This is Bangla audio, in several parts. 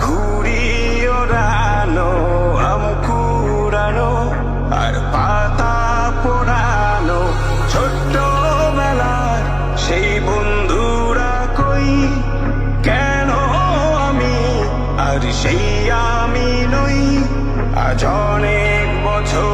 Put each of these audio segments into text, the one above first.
ঘুড়ি আম আর পাতা পোড়ানো সেই বন্ধুরা কই? কেন আমি আর সেই আমি নই? আজ অনেক বছর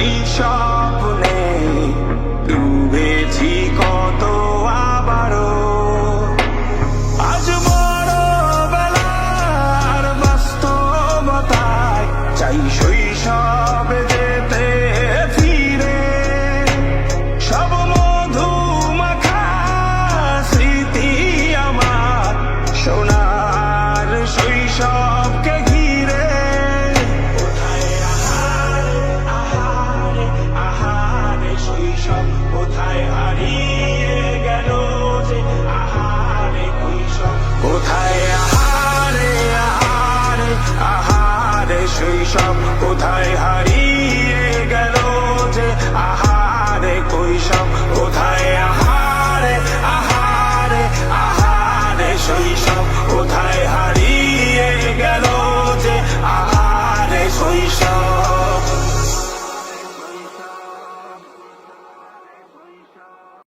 ভেবেছি স্বপ্নে ডুবেছি কত আবারও। আজ বড় বেলার বাস্তবতায় চাই শৈশব